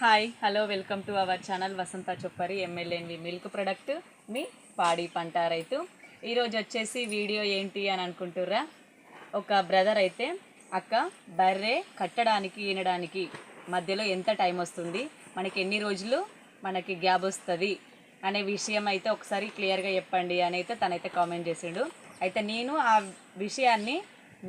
Hi hello welcome to our channel Vasantha Choppari ఎమ్మెల్యేన్వి milk product మీ పాడి పంట రైతు ఈరోజు వచ్చేసి వీడియో ఏంటి అని అనుకుంటుర్రా? ఒక బ్రదర్ అయితే అక్క బర్రె కట్టడానికి ఈనడానికి మధ్యలో ఎంత టైం వస్తుంది? మనకి ఎన్ని రోజులు మనకి గ్యాప్ వస్తుంది? అనే విషయం అయితే ఒకసారి క్లియర్గా చెప్పండి అని అయితే తనైతే కామెంట్ చేసిండు. అయితే నేను ఆ విషయాన్ని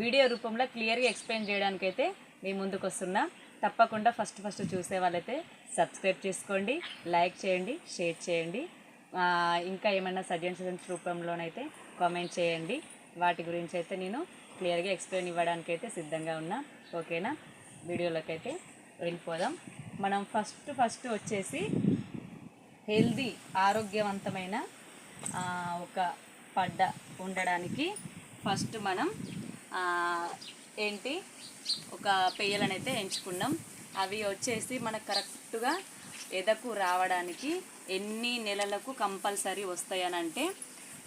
వీడియో రూపంలో క్లియర్గా ఎక్స్ప్లెయిన్ చేయడానికైతే మీ ముందుకు వస్తున్నా తప్పకుండా ఫస్ట్ ఫస్ట్ చూసే వాళ్ళైతే సబ్స్క్రైబ్ చేసుకోండి లైక్ చేయండి షేర్ చేయండి. ఇంకా ఏమైనా సజెషన్స్ రూపంలోనైతే కామెంట్ చేయండి. వాటి గురించి అయితే నేను క్లియర్గా ఎక్స్ప్లెయిన్ ఇవ్వడానికి అయితే సిద్ధంగా ఉన్నా. ఓకేనా? వీడియోలోకి అయితే వెళ్ళిపోదాం. మనం ఫస్ట్ ఫస్ట్ వచ్చేసి హెల్దీ ఆరోగ్యవంతమైన ఒక పడ్డ ఉండడానికి ఫస్ట్ మనం ఏంటి? ఒక పెయ్యలను అయితే ఎంచుకున్నాం. అవి వచ్చేసి మనకు కరెక్ట్గా ఎదకు రావడానికి ఎన్ని నెలలకు కంపల్సరీ వస్తాయనంటే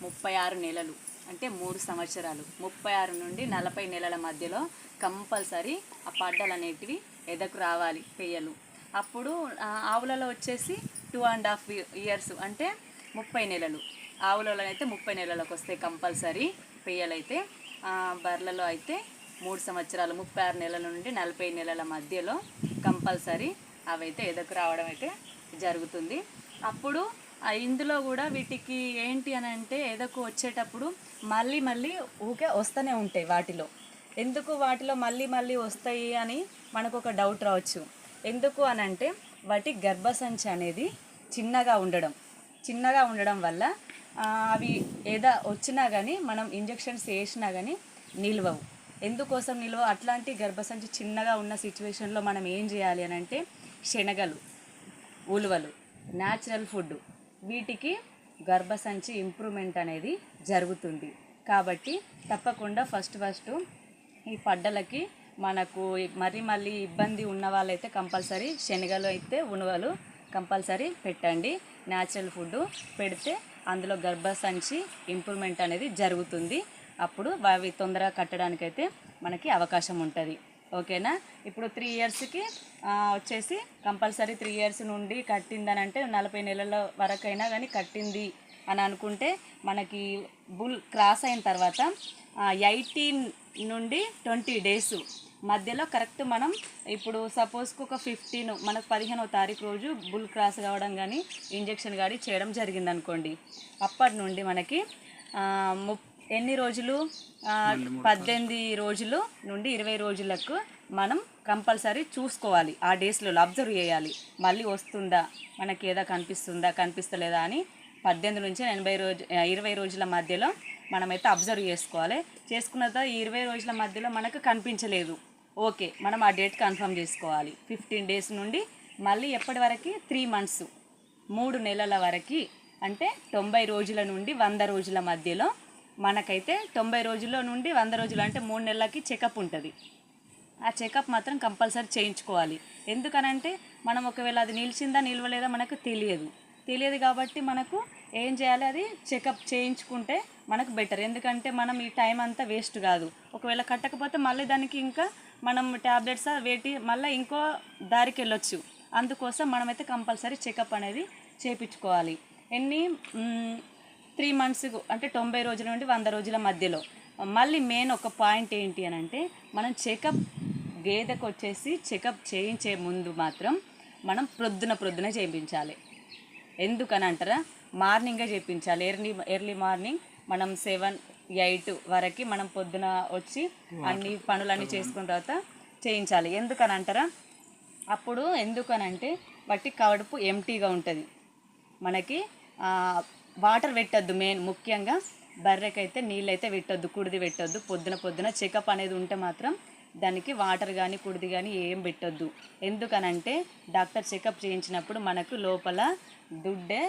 ముప్పై ఆరు నెలలు. అంటే మూడు సంవత్సరాలు. ముప్పై ఆరు నుండి నలభై నెలల మధ్యలో కంపల్సరీ ఆ పడ్డలు అనేటివి ఎదకు రావాలి పెయ్యలు అప్పుడు ఆవులలో వచ్చేసి టూ అండ్ హాఫ్ ఇయర్స్ అంటే ముప్పై నెలలు. ఆవులలో అయితే ముప్పై నెలలకు వస్తాయి కంపల్సరీ పెయ్యలైతే బర్రెలలో అయితే మూడు సంవత్సరాలు ముప్పై ఆరు నెలల నుండి నలభై నెలల మధ్యలో కంపల్సరీ అవైతే ఎదకు రావడం అయితే జరుగుతుంది. అప్పుడు ఇందులో కూడా వీటికి ఏంటి అని అంటే ఎదకు వచ్చేటప్పుడు మళ్ళీ మళ్ళీ ఊకే వస్తూనే ఉంటాయి వాటిలో. ఎందుకు వాటిలో మళ్ళీ మళ్ళీ వస్తాయి అని మనకు ఒక డౌట్ రావచ్చు. ఎందుకు అని అంటే వాటి గర్భసంచి అనేది చిన్నగా ఉండడం. చిన్నగా ఉండడం వల్ల అవి ఏదో వచ్చినా కానీ మనం ఇంజెక్షన్స్ వేసినా కానీ నిల్వవు. ఎందుకోసం నిల్వ? అట్లాంటి గర్భసంచి చిన్నగా ఉన్న సిచ్యువేషన్లో మనం ఏం చేయాలి అని అంటే శనగలు ఉలువలు న్యాచురల్ ఫుడ్ వీటికి గర్భసంచి ఇంప్రూవ్మెంట్ అనేది జరుగుతుంది. కాబట్టి తప్పకుండా ఫస్ట్ ఫస్ట్ ఈ పడ్డలకి మనకు మరి మళ్ళీ ఇబ్బంది ఉన్న వాళ్ళైతే కంపల్సరీ శనగలు అయితే ఉనువలు కంపల్సరీ పెట్టండి. న్యాచురల్ ఫుడ్ పెడితే అందులో గర్భసంచి ఇంప్రూవ్మెంట్ అనేది జరుగుతుంది. అప్పుడు అవి తొందరగా కట్టడానికైతే మనకి అవకాశం ఉంటుంది. ఓకేనా? ఇప్పుడు త్రీ ఇయర్స్కి వచ్చేసి కంపల్సరీ త్రీ ఇయర్స్ నుండి కట్టిందని అంటే నలభై నెలల వరకైనా కానీ కట్టింది అని అనుకుంటే మనకి బుల్ క్రాస్ అయిన తర్వాత ఎయిటీన్ నుండి ట్వంటీ డేస్ మధ్యలో కరెక్ట్ మనం ఇప్పుడు సపోజ్కి ఒక ఫిఫ్టీన్ మనకు పదిహేనవ తారీఖు రోజు బుల్ క్రాస్ కావడం కానీ ఇంజెక్షన్ కానీ చేయడం జరిగింది అనుకోండి అప్పటి నుండి మనకి ముప్ ఎన్ని రోజులు? పద్దెనిమిది రోజులు నుండి ఇరవై రోజులకు మనం కంపల్సరీ చూసుకోవాలి. ఆ డేస్లో అబ్జర్వ్ చేయాలి. మళ్ళీ వస్తుందా? మనకి ఏదో కనిపిస్తుందా? కనిపిస్తలేదా అని పద్దెనిమిది నుంచి ఎనభై రోజు ఇరవై రోజుల మధ్యలో మనమైతే అబ్జర్వ్ చేసుకోవాలి. చేసుకున్న తర్వాత ఈ ఇరవై రోజుల మధ్యలో మనకు కనిపించలేదు. ఓకే మనం ఆ డేట్ కన్ఫర్మ్ చేసుకోవాలి. ఫిఫ్టీన్ డేస్ నుండి మళ్ళీ ఎప్పటి వరకు? త్రీ మంత్స్ మూడు నెలల వరకు. అంటే తొంభై రోజుల నుండి వంద రోజుల మధ్యలో మనకైతే తొంభై రోజుల్లో నుండి వంద రోజులు అంటే మూడు నెలలకి చెకప్ ఉంటుంది. ఆ చెకప్ మాత్రం కంపల్సరీ చేయించుకోవాలి. ఎందుకనంటే మనం ఒకవేళ అది నిలిచిందా నిలవలేదా మనకు తెలియదు. తెలియదు కాబట్టి మనకు ఏం చేయాలి? అది చెకప్ చేయించుకుంటే మనకు బెటర్. ఎందుకంటే మనం ఈ టైం అంతా వేస్ట్ కాదు. ఒకవేళ కట్టకపోతే మళ్ళీ దానికి ఇంకా మనం ట్యాబ్లెట్స్ వేటి మళ్ళీ ఇంకో దారికి వెళ్ళొచ్చు. అందుకోసం మనమైతే కంపల్సరీ చెకప్ అనేది చేయించుకోవాలి ఎన్ని త్రీ మంత్స్ అంటే తొంభై రోజుల నుండి వంద రోజుల మధ్యలో. మళ్ళీ మెయిన్ ఒక పాయింట్ ఏంటి అని అంటే మనం చెకప్ గేదెకు వచ్చేసి చెకప్ చేయించే ముందు మాత్రం మనం ప్రొద్దున ప్రొద్దున చేయించాలి. ఎందుకని అంటారా? మార్నింగే చేయించాలి. ఎర్లీ ఎర్లీ మార్నింగ్ మనం సెవెన్ ఎయిట్ వరకు మనం పొద్దున వచ్చి అన్ని పనులన్నీ చేసుకున్న తర్వాత చేయించాలి. ఎందుకని అంటారా? అప్పుడు ఎందుకనంటే వాటి కడుపు ఎంటీగా ఉంటుంది. మనకి వాటర్ పెట్టద్దు మెయిన్ ముఖ్యంగా బర్రెకైతే నీళ్ళైతే పెట్టొద్దు కుడిది పెట్టొద్దు. పొద్దున పొద్దున చెకప్ అనేది ఉంటే మాత్రం దానికి వాటర్ కానీ కుడిది కానీ ఏం పెట్టొద్దు. ఎందుకనంటే డాక్టర్ చెకప్ చేయించినప్పుడు మనకు లోపల దుడ్డే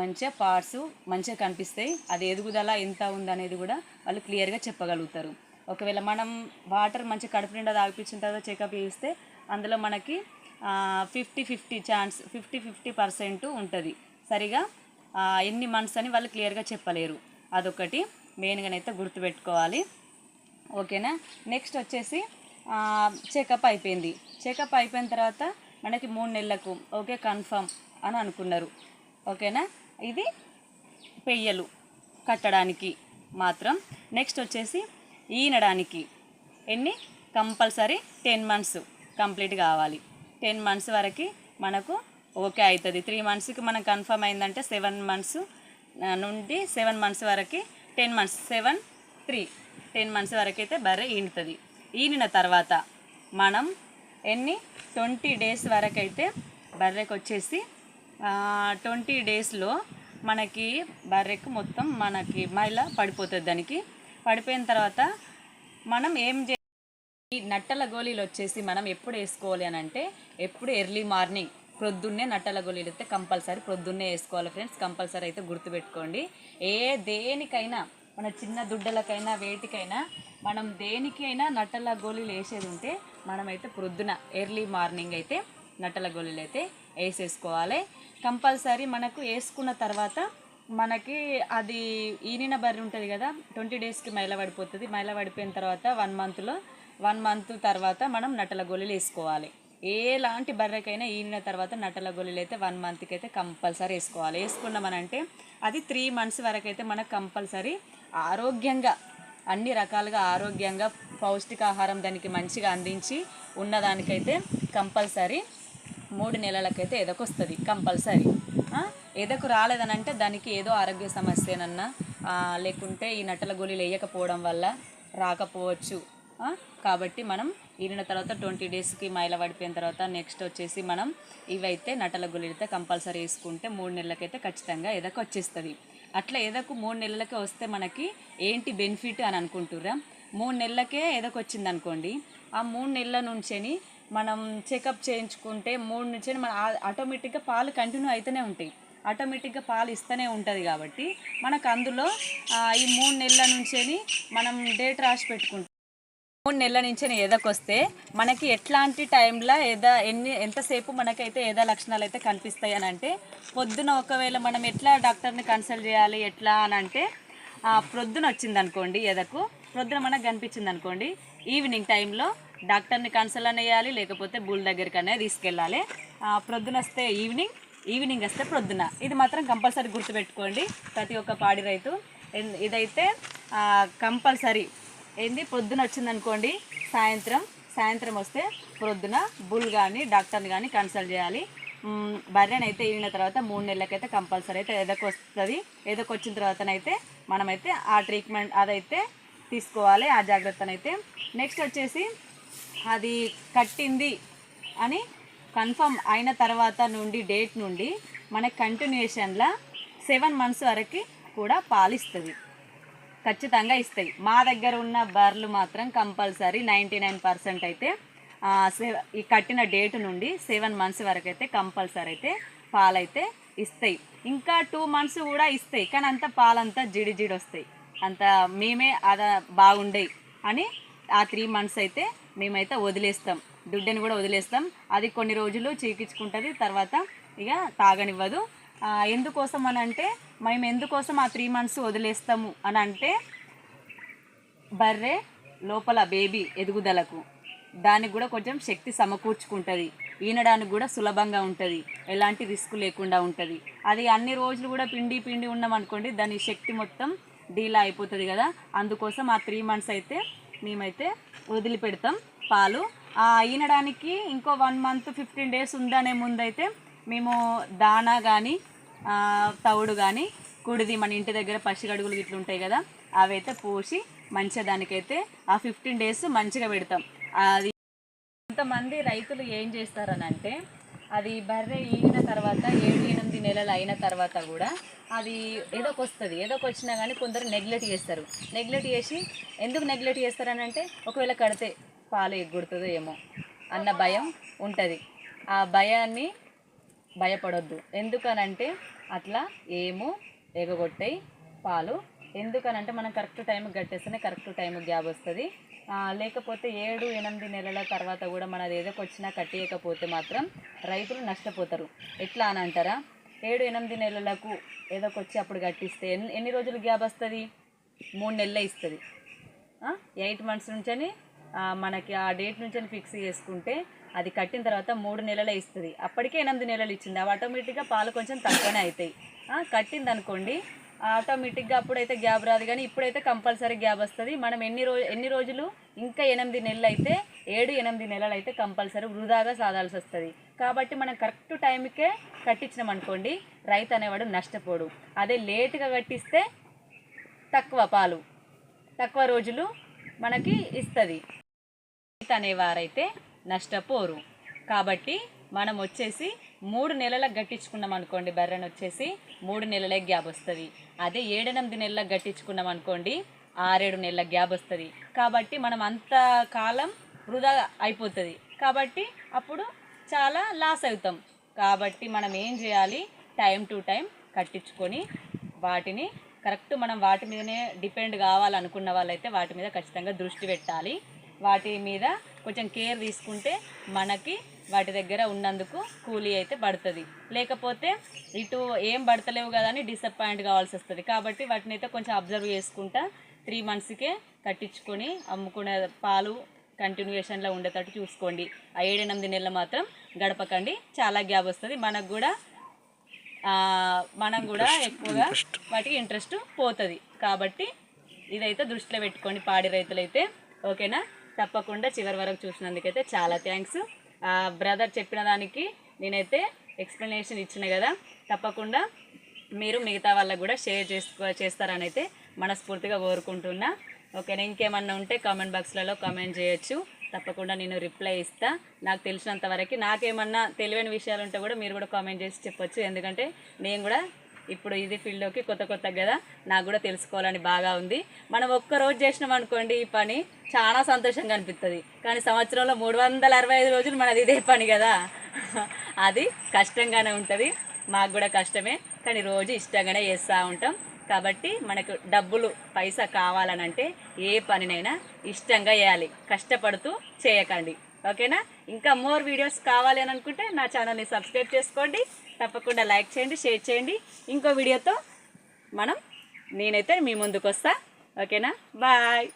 మంచిగా పార్ట్స్ మంచిగా కనిపిస్తాయి. అది ఎదుగుదల ఎంత ఉందనేది కూడా వాళ్ళు క్లియర్గా చెప్పగలుగుతారు. ఒకవేళ మనం వాటర్ మంచిగా కడుపు నిండా తాగిపించిన తర్వాత చెకప్ చేస్తే అందులో మనకి fifty fifty chance fifty fifty percent ఉంటుంది. సరిగా ఎన్ని మంత్స్ అని వాళ్ళు క్లియర్గా చెప్పలేరు. అదొకటి. మెయిన్గానైతే గుర్తుపెట్టుకోవాలి. ఓకేనా? నెక్స్ట్ వచ్చేసి చెకప్ అయిపోయింది. చెకప్ అయిపోయిన తర్వాత మనకి మూడు నెలలకు ఓకే కన్ఫర్మ్ అని అనుకున్నారు. ఓకేనా? ఇది పెయ్యలు కట్టడానికి మాత్రం. నెక్స్ట్ వచ్చేసి ఈనడానికి ఎన్ని? కంపల్సరీ టెన్ మంత్స్ కంప్లీట్ కావాలి. టెన్ మంత్స్ వరకు మనకు ఓకే అవుతుంది. త్రీ మంత్స్కి మనం కన్ఫర్మ్ అయిందంటే సెవెన్ మంత్స్ నుండి సెవెన్ మంత్స్ వరకు ten months seven three ten months వరకు అయితే బర్రె ఈనుతుంది. ఈనిన తర్వాత మనం ఎన్ని? ట్వంటీ డేస్ వరకు అయితే వచ్చేసి ట్వంటీ డేస్లో మనకి బర్రెకు మొత్తం మనకి మైల పడిపోతుంది దానికి. పడిపోయిన తర్వాత మనం ఏం చే ఈ నట్టల గోళీలు వచ్చేసి మనం ఎప్పుడు వేసుకోవాలి అని అంటే ఎప్పుడు ఎర్లీ మార్నింగ్ ప్రొద్దున్నే నట్టల గోళీలు అయితే కంపల్సరీ ప్రొద్దున్నే వేసుకోవాలి ఫ్రెండ్స్. కంపల్సరీ అయితే గుర్తుపెట్టుకోండి. ఏ దేనికైనా మన చిన్న దుడ్డలకైనా వేటికైనా మనం దేనికైనా నట్టల గోళీలు వేసేది ఉంటే మనమైతే ప్రొద్దున ఎర్లీ మార్నింగ్ అయితే నట్టల గోళీలు అయితే వేసేసుకోవాలి. కంపల్సరీ మనకు వేసుకున్న తర్వాత మనకి అది ఈనిన బర్రె ఉంటుంది కదా ట్వంటీ డేస్కి మైల పడిపోతుంది. మైల పడిపోయిన తర్వాత వన్ మంత్లో వన్ మంత్ తర్వాత మనం నట్టల గోళీలు వేసుకోవాలి. ఎలాంటి బర్రెకైనా ఈనిన తర్వాత నటల గోళీలు అయితే వన్ మంత్కి అయితే కంపల్సరీ వేసుకోవాలి. వేసుకున్నామనంటే అది త్రీ మంత్స్ వరకు అయితే మనకు కంపల్సరీ ఆరోగ్యంగా అన్ని రకాలుగా ఆరోగ్యంగా పౌష్టికాహారం దానికి మంచిగా అందించి ఉన్నదానికైతే కంపల్సరీ మూడు నెలలకైతే ఎదకొస్తుంది కంపల్సరీ. ఆ, ఎదకు రాలేదనంటే దానికి ఏదో ఆరోగ్య సమస్యనన్నా లేకుంటే ఈ నట్టల గోళీలు వేయకపోవడం వల్ల రాకపోవచ్చు. కాబట్టి మనం ఈనిన తర్వాత ట్వంటీ డేస్కి మైల పడిపోయిన తర్వాత నెక్స్ట్ వచ్చేసి మనం ఇవైతే నటల గొలితే కంపల్సరీ వేసుకుంటే మూడు నెలలకైతే ఖచ్చితంగా ఎదకు వచ్చేస్తుంది. అట్లా ఎదకు మూడు నెలలకే వస్తే మనకి ఏంటి బెనిఫిట్ అని అనుకుంటుర్రా? మూడు నెలలకే ఎదకు వచ్చింది అనుకోండి ఆ మూడు నెలల నుంచేని మనం చెకప్ చేయించుకుంటే మూడు నుంచి మన ఆటోమేటిక్గా పాలు కంటిన్యూ అవుతూనే ఉంటాయి. ఆటోమేటిక్గా పాలు ఇస్తూనే ఉంటుంది కాబట్టి మనకు అందులో ఈ మూడు నెలల నుంచేని మనం డేట్ రాసి పెట్టుకుంటాం. మూడు నెలల నుంచి ఎదకొస్తే మనకి ఎట్లాంటి టైంలో ఏదో ఎన్ని ఎంతసేపు మనకైతే ఏదో లక్షణాలు అయితే కనిపిస్తాయి అని అంటే పొద్దున ఒకవేళ మనం ఎట్లా డాక్టర్ని కన్సల్ట్ చేయాలి ఎట్లా అని అంటే ప్రొద్దున వచ్చింది అనుకోండి ఎదకు ప్రొద్దున మనకు కనిపించింది అనుకోండి ఈవినింగ్ టైంలో డాక్టర్ని కన్సల్ట్ అనేయాలి లేకపోతే బుల్ దగ్గరికి అనేది తీసుకెళ్ళాలి. ఆ, ప్రొద్దున వస్తే ఈవినింగ్ ఈవినింగ్ వస్తే ప్రొద్దున. ఇది మాత్రం కంపల్సరీ గుర్తుపెట్టుకోండి. ప్రతి ఒక్క పాడి రైతు. ఇదైతే కంపల్సరీ. ఏంది? పొద్దున వచ్చిందనుకోండి సాయంత్రం సాయంత్రం వస్తే ప్రొద్దున బుల్ కానీ డాక్టర్ని కానీ కన్సల్ట్ చేయాలి. బర్రెనైతే బర్రెని ఈనిన తర్వాత మూడు నెలలకైతే కంపల్సరీ అయితే ఎదకొస్తుంది. వస్తుంది వచ్చిన తర్వాతనైతే మనమైతే ఆ ట్రీట్మెంట్ అదైతే తీసుకోవాలి ఆ జాగ్రత్తనైతే. నెక్స్ట్ వచ్చేసి అది కట్టింది అని కన్ఫర్మ్ అయిన తర్వాత నుండి డేట్ నుండి మనకి కంటిన్యూషన్లో సెవెన్ మంత్స్ వరకు కూడా పాలిస్తుంది. ఖచ్చితంగా ఇస్తాయి. మా దగ్గర ఉన్న బర్రెలు మాత్రం కంపల్సరీ నైంటీ నైన్ పర్సెంట్ అయితే ఈ కట్టిన డేట్ నుండి సెవెన్ మంత్స్ వరకు అయితే కంపల్సరీ అయితే పాలైతే ఇస్తాయి. ఇంకా టూ మంత్స్ కూడా ఇస్తాయి కానీ అంత పాలంతా జిడి జిడి వస్తాయి. అంత మేమే అద బాగుండే అని ఆ త్రీ మంత్స్ అయితే మేమైతే వదిలేస్తాం. దుడ్డని కూడా వదిలేస్తాం. అది కొన్ని రోజులు చీకించుకుంటుంది తర్వాత ఇక తాగనివ్వదు. ఎందుకోసం అని అంటే మేము ఎందుకోసం ఆ త్రీ మంత్స్ వదిలేస్తాము అని అంటే బర్రె లోపల బేబీ ఎదుగుదలకు. దానికి కూడా కొంచెం శక్తి సమకూర్చుకుంటుంది. ఈనడానికి కూడా సులభంగా ఉంటుంది. ఎలాంటి రిస్క్ లేకుండా ఉంటుంది. అది అన్ని రోజులు కూడా పిండి పిండి ఉన్నామనుకోండి దాని శక్తి మొత్తం డీలా అయిపోతుంది కదా. అందుకోసం ఆ త్రీ మంత్స్ అయితే మేమైతే వదిలిపెడతాం పాలు. ఆ ఈనడానికి ఇంకో వన్ మంత్ ఫిఫ్టీన్ డేస్ ఉందనే ముందైతే మేము దానా కానీ తవుడు కానీ కుడిది మన ఇంటి దగ్గర పసిగడుగులు ఇట్లా ఉంటాయి కదా అవైతే పోసి మంచిగా దానికైతే ఆ ఫిఫ్టీన్ డేస్ మంచిగా పెడతాం. అది కొంతమంది రైతులు ఏం చేస్తారనంటే అది బర్రె ఈగిన తర్వాత ఏడు ఎనిమిది నెలలు అయిన తర్వాత కూడా అది ఏదోకి వస్తుంది ఒక వచ్చినా కానీ కొందరు నెగ్లెక్ట్ చేస్తారు. నెగ్లెక్ట్ చేసి ఎందుకు నెగ్లెక్ట్ చేస్తారని అంటే ఒకవేళ కడితే పాలు ఎగ్గుడుతుందో ఏమో అన్న భయం ఉంటుంది. ఆ భయాన్ని భయపడొద్దు. ఎందుకనంటే అట్లా ఏమో ఎగగొట్టాయి పాలు. ఎందుకనంటే మనం కరెక్ట్ టైంకి కట్టేస్తేనే కరెక్ట్ టైం గ్యాప్ వస్తుంది. లేకపోతే ఏడు ఎనిమిది నెలల తర్వాత కూడా మనది ఏదోకి వచ్చినా కట్టేయకపోతే మాత్రం రైతులు నష్టపోతారు. ఎట్లా అని అంటారా? ఏడు ఎనిమిది నెలలకు ఏదోకి వచ్చి అప్పుడు కట్టిస్తే ఎన్ని ఎన్ని రోజులు గ్యాప్ వస్తుంది? మూడు నెలలే ఇస్తుంది. ఎయిట్ మంత్స్ నుంచని మనకి ఆ డేట్ నుంచి ఫిక్స్ చేసుకుంటే అది కట్టిన తర్వాత మూడు నెలలే ఇస్తుంది. అప్పటికే ఎనిమిది నెలలు ఇచ్చింది. అవి ఆటోమేటిక్గా పాలు కొంచెం తక్కువనే అవుతాయి కట్టింది అనుకోండి ఆటోమేటిక్గా అప్పుడైతే గ్యాప్ రాదు కానీ ఇప్పుడైతే కంపల్సరీ గ్యాప్ వస్తుంది. మనం ఎన్ని రోజు ఎన్ని రోజులు? ఇంకా ఎనిమిది నెలలు అయితే ఏడు ఎనిమిది నెలలు అయితే కంపల్సరీ వృధాగా సాధాల్సి వస్తుంది. కాబట్టి మనం కరెక్ట్ టైంకే కట్టించినాం అనుకోండి రైతు అనేవాడు నష్టపోడు. అదే లేటుగా కట్టిస్తే తక్కువ పాలు తక్కువ రోజులు మనకి ఇస్తుంది. రైతు అనేవారైతే నష్టపోరు. కాబట్టి మనం వచ్చేసి మూడు నెలలకు గట్టించుకున్నాం అనుకోండి బర్రెను వచ్చేసి మూడు నెలలే గ్యాప్ వస్తుంది. అదే ఏడెనిమిది నెలలకు గట్టించుకున్నాం అనుకోండి ఆరేడు నెలల గ్యాప్ వస్తుంది. కాబట్టి మనం అంత కాలం వృధా అయిపోతుంది. కాబట్టి అప్పుడు చాలా లాస్ అవుతాం. కాబట్టి మనం ఏం చేయాలి? టైం టు టైం కట్టించుకొని వాటిని కరెక్ట్ మనం వాటి మీదనే డిపెండ్ కావాలనుకున్న వాళ్ళైతే వాటి మీద ఖచ్చితంగా దృష్టి పెట్టాలి. వాటి మీద కొంచెం కేర్ తీసుకుంటే మనకి వాటి దగ్గర ఉన్నందుకు కూలీ అయితే పడుతుంది. లేకపోతే ఇటు ఏం పడతలేవు కదా అని డిసప్పాయింట్ కావాల్సి వస్తుంది. కాబట్టి వాటిని అయితే కొంచెం అబ్జర్వ్ చేసుకుంటా త్రీ మంత్స్కే కట్టించుకొని అమ్ముకునే పాలు కంటిన్యూషన్లో ఉండేటట్టు చూసుకోండి. ఆ ఏడెనిమిది నెలలు మాత్రం గడపకండి. చాలా గ్యాప్ వస్తుంది. మనకు కూడా మనం కూడా ఎక్కువగా వాటికి ఇంట్రెస్ట్ పోతుంది. కాబట్టి ఇదైతే దృష్టిలో పెట్టుకోండి. పాడి రైతులైతే. ఓకేనా? తప్పకుండా చివరి వరకు చూసినందుకైతే చాలా థ్యాంక్స్ బ్రదర్ చెప్పిన దానికి నేనైతే ఎక్స్ప్లెనేషన్ ఇచ్చిన కదా తప్పకుండా మీరు మిగతా వాళ్ళకు కూడా షేర్ చేసుకో చేస్తారని అయితే మనస్ఫూర్తిగా కోరుకుంటున్నా. ఓకేనా ఇంకేమన్నా ఉంటే కామెంట్ బాక్స్లలో కామెంట్ చేయొచ్చు. తప్పకుండా నేను రిప్లై ఇస్తా. నాకు తెలిసినంత వరకు నాకేమన్నా తెలియని విషయాలు ఉంటే కూడా మీరు కూడా కామెంట్ చేసి చెప్పొచ్చు. ఎందుకంటే నేను కూడా ఇప్పుడు ఇది ఫీల్డ్లోకి కొత్త కొత్త కదా? నాకు కూడా తెలుసుకోవాలని బాగా ఉంది. మనం ఒక్క రోజు చేసినాం అనుకోండి ఈ పని చాలా సంతోషంగా అనిపిస్తుంది కానీ సంవత్సరంలో మూడు వందల అరవై ఐదు రోజులు మనది ఇదే పని కదా? అది కష్టంగానే ఉంటుంది. మాకు కూడా కష్టమే. కానీ రోజు ఇష్టంగానే చేస్తూ ఉంటాం. కాబట్టి మనకు డబ్బులు పైసా కావాలనంటే ఏ పనినైనా ఇష్టంగా చేయాలి. కష్టపడుతూ చేయకండి. ఓకేనా? ఇంకా మోర్ వీడియోస్ కావాలి అని అనుకుంటే నా ఛానల్ని సబ్స్క్రైబ్ చేసుకోండి. తప్పకుండా లైక్ చేయండి షేర్ చేయండి. ఇంకో వీడియోతో మనం నేనైతే మీ ముందుకు వస్తా ఓకేనా? బాయ్.